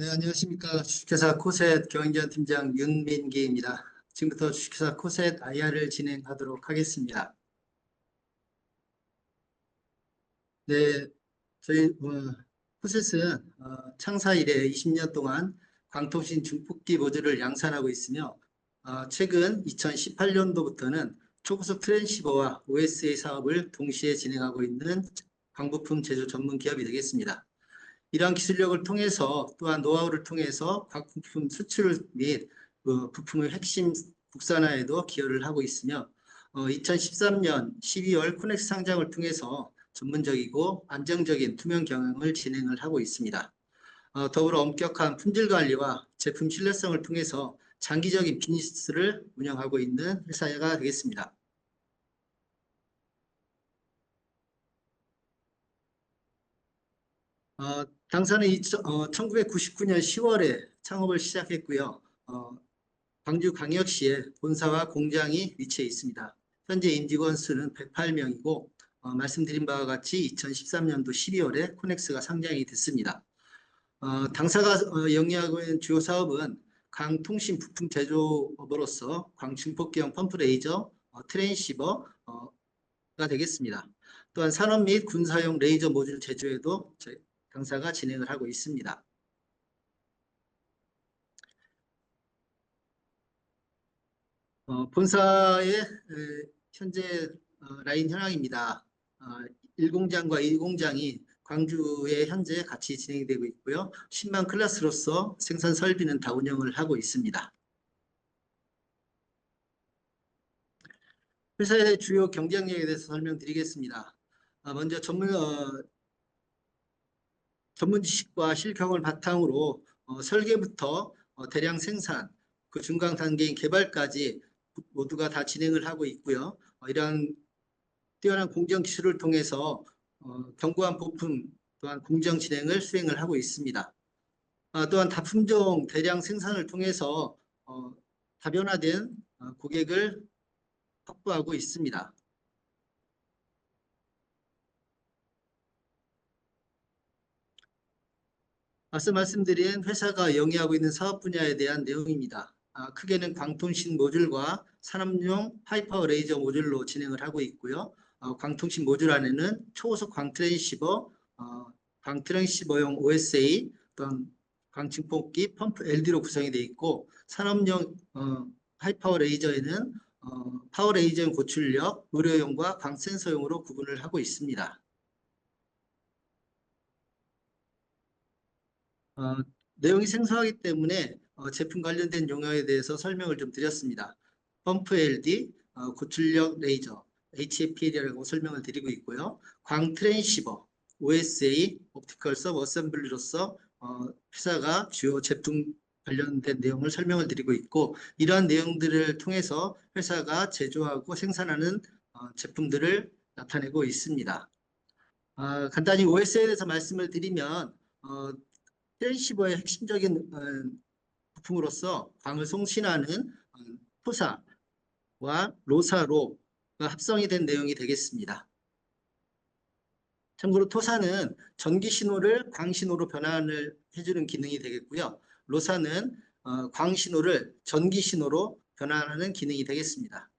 네, 안녕하십니까. 주식회사 코셋 경영지원 팀장 윤민기입니다. 지금부터 주식회사 코셋 IR을 진행하도록 하겠습니다. 네, 저희 어, 코셋은 어, 창사 이래 20년 동안 광통신 중폭기 모듈을 양산하고 있으며 어, 최근 2018년도부터는 초고속 트랜시버와 OSA 사업을 동시에 진행하고 있는 광부품 제조 전문 기업이 되겠습니다. 이러한 기술력을 통해서 또한 노하우를 통해서 광부품 수출 및 그 부품의 핵심 국산화에도 기여를 하고 있으며 어, 2013년 12월 코넥스 상장을 통해서 전문적이고 안정적인 투명 경영을 진행을 하고 있습니다. 어, 더불어 엄격한 품질 관리와 제품 신뢰성을 통해서 장기적인 비즈니스를 운영하고 있는 회사가 되겠습니다. 어, 당사는 1999년 10월에 창업을 시작했고요. 어, 광주광역시에 본사와 공장이 위치해 있습니다. 현재 임직원 수는 108명이고 어, 말씀드린 바와 같이 2013년도 12월에 코넥스가 상장이 됐습니다. 어, 당사가 어, 영위하고 있는 주요 사업은 강통신 부품 제조업으로서 광중폭기형 펌프 레이저, 어, 트랜시버가 되겠습니다. 또한 산업 및 군사용 레이저 모듈 제조에도 당사가 진행을 하고 있습니다. 어, 본사의 에, 현재 어, 라인 현황입니다. 어, 1공장과 2공장이 광주에 현재 같이 진행되고 있고요. 10만 클래스로서 생산 설비는 다 운영을 하고 있습니다. 회사의 주요 경쟁력에 대해서 설명드리겠습니다. 아, 먼저 전문 어, 전문 지식과 실경을 바탕으로 어, 설계부터 어, 대량 생산, 그 중간 단계인 개발까지 모두가 다 진행을 하고 있고요. 어, 이러한 뛰어난 공정 기술을 통해서 어, 견고한 부품 또한 공정 진행을 수행을 하고 있습니다. 아, 또한 다품종 대량 생산을 통해서 어, 다변화된 어, 고객을 확보하고 있습니다. 앞서 말씀드린 회사가 영위하고 있는 사업 분야에 대한 내용입니다. 아, 크게는 광통신 모듈과 산업용 하이파워 레이저 모듈로 진행을 하고 있고요. 어, 광통신 모듈 안에는 초고속 광트랜시버, 어, 광트랜시버용 OSA, 또한 광증폭기 펌프 LD로 구성이 되어 있고 산업용 어, 하이파워 레이저에는 어, 파워 레이저용 고출력, 의료용과 광센서용으로 구분을 하고 있습니다. 어, 내용이 생소하기 때문에 어, 제품 관련된 용어에 대해서 설명을 좀 드렸습니다. 펌프 LD, 어, 고출력 레이저, HFPL이라고 설명을 드리고 있고요. 광 트랜시버, OSA, 옵티컬 서브 어셈블리로서 어, 회사가 주요 제품 관련된 내용을 설명을 드리고 있고 이러한 내용들을 통해서 회사가 제조하고 생산하는 어, 제품들을 나타내고 있습니다. 어, 간단히 OSA에 대해서 말씀을 드리면 어, 트랜시버의 핵심적인 어, 부품으로서 광을 송신하는 어, 토사와 로사로 합성이 된 내용이 되겠습니다. 참고로 토사는 전기 신호를 광 신호로 변환을 해주는 기능이 되겠고요. 로사는 어, 광 신호를 전기 신호로 변환하는 기능이 되겠습니다.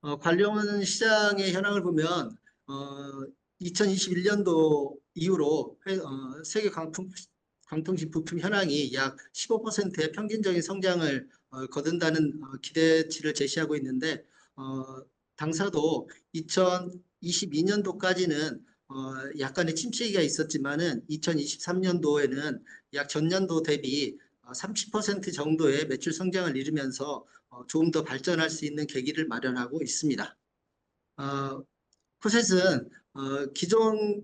어, 관련 시장의 현황을 보면 어, 2021년도 이후로 회, 어, 세계 광통, 광통신 부품 현황이 약 15%의 평균적인 성장을 어, 거둔다는 어, 기대치를 제시하고 있는데 어, 당사도 2022년도까지는 어, 약간의 침체기가 있었지만은 2023년도에는 약 전년도 대비 30% 어, 정도의 매출 성장을 이루면서 어, 조금 더 발전할 수 있는 계기를 마련하고 있습니다. 어, 코셋은 어, 기존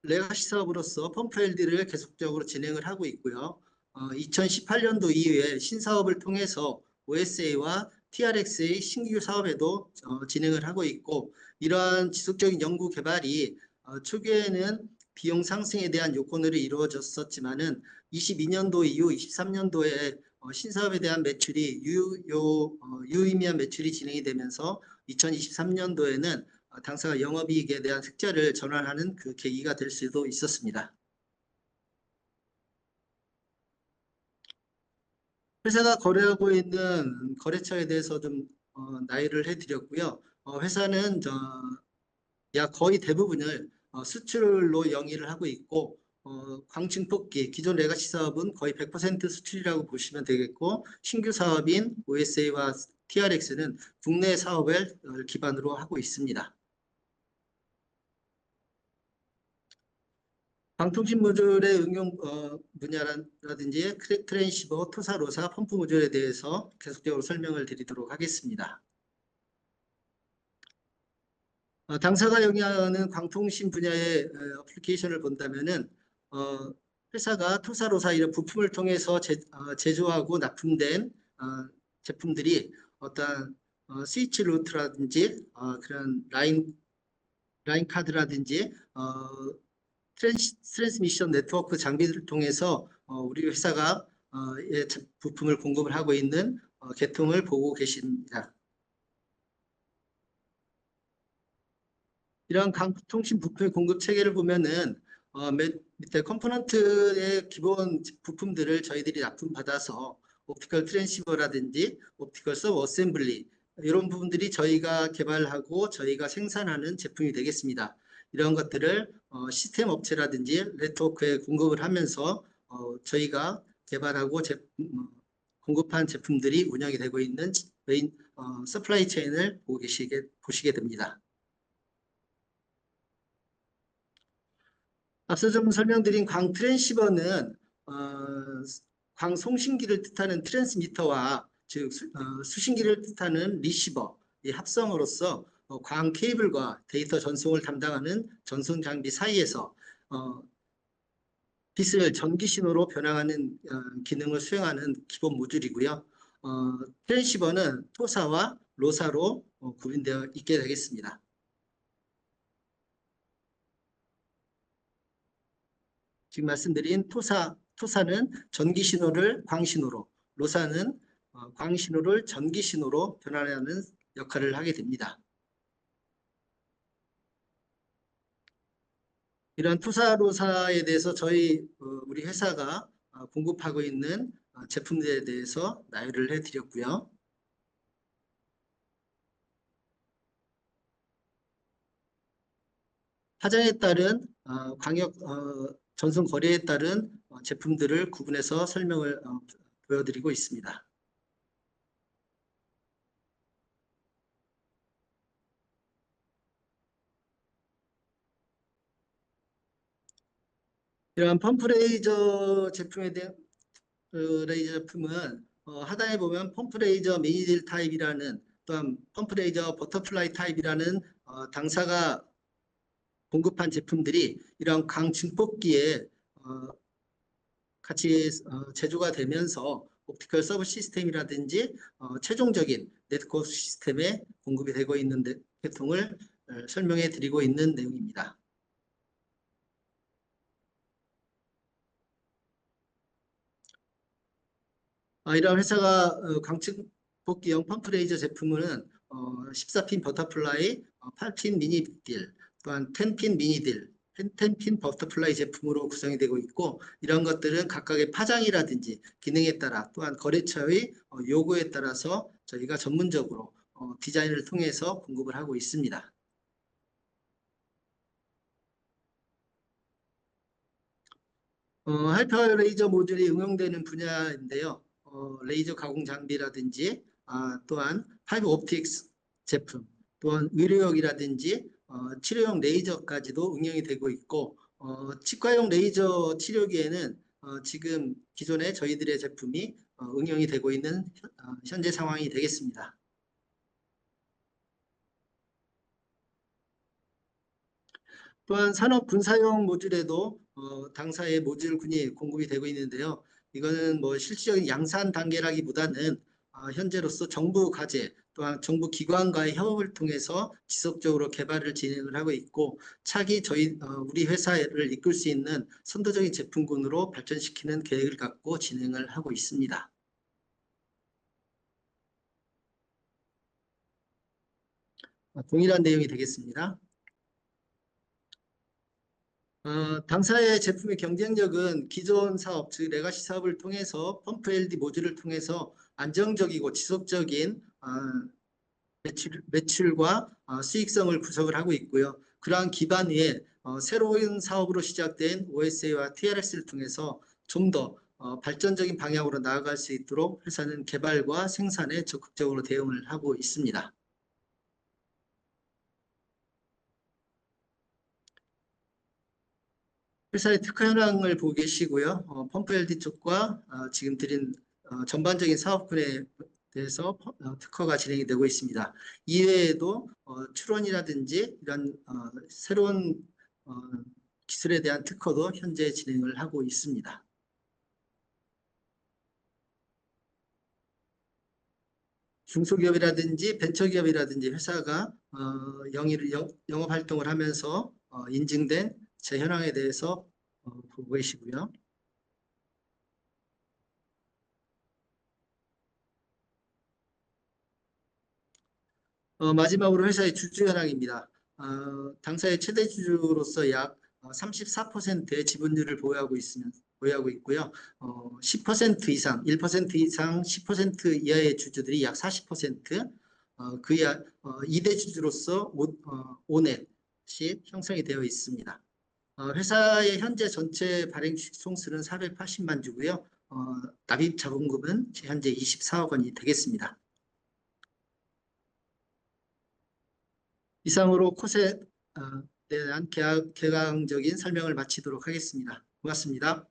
레가시 사업으로서 펌프 LD를 계속적으로 진행을 하고 있고요. 어, 2018년도 이후에 신사업을 통해서 OSA와 TRX의 신규 사업에도 어, 진행을 하고 있고 이러한 지속적인 연구 개발이 어, 초기에는 비용 상승에 대한 요건으로 이루어졌었지만은 22년도 이후 23년도에 어, 신사업에 대한 매출이 유, 요, 어, 유의미한 매출이 진행이 되면서 2023년도에는 어, 당사가 영업이익에 대한 흑자를 전환하는 그 계기가 될 수도 있었습니다. 회사가 거래하고 있는 거래처에 대해서 좀 어, 나열을 해드렸고요. 어, 회사는 저, 약 거의 대부분을 어, 수출로 영위를 하고 있고 어, 광증폭기 기존 레가시 사업은 거의 100% 수출이라고 보시면 되겠고 신규 사업인 OSA와 TRX는 국내 사업을 어, 기반으로 하고 있습니다. 방통신 모듈의 응용 어, 분야라든지 트랜시버, 토사로사, 펌프 모듈에 대해서 계속적으로 설명을 드리도록 하겠습니다. 어, 당사가 영위하는 광통신 분야의 어, 어플리케이션을 본다면은 어, 회사가 토사로사 이런 부품을 통해서 제, 어, 제조하고 납품된 어, 제품들이 어떤 어, 스위치 루트라든지 어, 그런 라인 라인 카드라든지 어, 트랜스, 트랜스미션 네트워크 장비들을 통해서 어, 우리 회사가 어, 예, 제- 부품을 공급을 하고 있는 어, 계통을 보고 계십니다. 이런 강통신 부품 공급 체계를 보면은 어, 맨 밑에 컴포넌트의 기본 부품들을 저희들이 납품받아서 옵티컬 트랜시버라든지 옵티컬 서브 어셈블리 이런 부분들이 저희가 개발하고 저희가 생산하는 제품이 되겠습니다. 이런 것들을 어, 시스템 업체라든지 네트워크에 공급을 하면서 어, 저희가 개발하고 제, 음, 공급한 제품들이 운영이 되고 있는 메인 어, 서플라이 체인을 보고 계시게 보시게 됩니다. 앞서 좀 설명드린 광 트랜시버는 어, 광 송신기를 뜻하는 트랜스미터와 즉 수, 어, 수신기를 뜻하는 리시버 이 합성으로서 어, 광 케이블과 데이터 전송을 담당하는 전송 장비 사이에서 어, 빛을 전기 신호로 변화하는 어, 기능을 수행하는 기본 모듈이고요. 어, 트랜시버는 토사와 로사로 어, 구분되어 있게 되겠습니다. 지금 말씀드린 토사, 토사는 전기 신호를 광 신호로, 로사는 어, 광 신호를 전기 신호로 변환하는 역할을 하게 됩니다. 이런 토사, 로사에 대해서 저희 어, 우리 회사가 어, 공급하고 있는 어, 제품들에 대해서 나열을 해드렸고요. 파장에 따른 어, 광역 어, 전송 거래에 따른 어, 제품들을 구분해서 설명을 어, 보여드리고 있습니다. 이러한 펌프 레이저 제품에 대한 어, 레이저 제품은 어, 하단에 보면 펌프 레이저 미니딜 타입이라는 또한 펌프 레이저 버터플라이 타입이라는 어, 당사가 공급한 제품들이 이런 강 증폭기에 어, 같이 어, 제조가 되면서 옵티컬 서브 시스템이라든지 어, 최종적인 네트워크 시스템에 공급이 되고 있는 데, 계통을 어, 설명해 드리고 있는 내용입니다. 이러한 회사가 어, 광측 복기형 펌프레이저 제품은 어, 14핀 버터플라이, 어, 8핀 미니딜, 또한 10핀 미니딜, 10핀 버터플라이 제품으로 구성이 되고 있고 이런 것들은 각각의 파장이라든지 기능에 따라 또한 거래처의 어, 요구에 따라서 저희가 전문적으로 어, 디자인을 통해서 공급을 하고 있습니다. 어, 하이퍼 레이저 모듈이 응용되는 분야인데요. 어, 레이저 가공 장비라든지 아, 또한 파이브 옵틱스 제품, 또한 의료용이라든지 어, 치료용 레이저까지도 응용이 되고 있고 어, 치과용 레이저 치료기에는 어, 지금 기존에 저희들의 제품이 어, 응용이 되고 있는 현- 어, 현재 상황이 되겠습니다. 또한 산업 군사용 모듈에도 어, 당사의 모듈군이 공급이 되고 있는데요. 이거는 뭐 실질적인 양산 단계라기보다는 어, 현재로서 정부 과제 또한 정부 기관과의 협업을 통해서 지속적으로 개발을 진행을 하고 있고 차기 저희 어, 우리 회사를 이끌 수 있는 선도적인 제품군으로 발전시키는 계획을 갖고 진행을 하고 있습니다. 어, 동일한 내용이 되겠습니다. 어, 당사의 제품의 경쟁력은 기존 사업, 즉 레가시 사업을 통해서 펌프 LED 모듈을 통해서 안정적이고 지속적인 어, 매출, 매출과 어, 수익성을 구성을 하고 있고요. 그러한 기반 위에 어, 새로운 사업으로 시작된 OSA와 TRS를 통해서 좀더 어, 발전적인 방향으로 나아갈 수 있도록 회사는 개발과 생산에 적극적으로 대응을 하고 있습니다. 회사의 특허 현황을 보고 계시고요. 어, 펌프 LD 쪽과 어, 지금 드린 어, 전반적인 사업군에 대해서 퍼- 어, 특허가 진행이 되고 있습니다. 이외에도 어, 출원이라든지 이런 어, 새로운 어, 기술에 대한 특허도 현재 진행을 하고 있습니다. 중소기업이라든지 벤처기업이라든지 회사가 어, 영업 활동을 하면서 어, 인증된 제 현황에 대해서 어, 보고 계시고요. 어, 마지막으로 회사의 주주 현황입니다. 어, 당사의 최대 주주로서 약 34%의 지분율을 보유하고 있으면 보유하고 있고요. 어, 10% 이상, 1% 이상, 10% 이하의 주주들이 약 40%, 어, 그 이하 어, 2대 주주로서 오, 어, 오넷이 형성이 되어 있습니다. 어, 회사의 현재 전체 발행 총수는 480만 주고요. 어, 납입 자본금은 현재 24억 원이 되겠습니다. 이상으로 콧에 어, 대한 개강, 개강적인 설명을 마치도록 하겠습니다. 고맙습니다.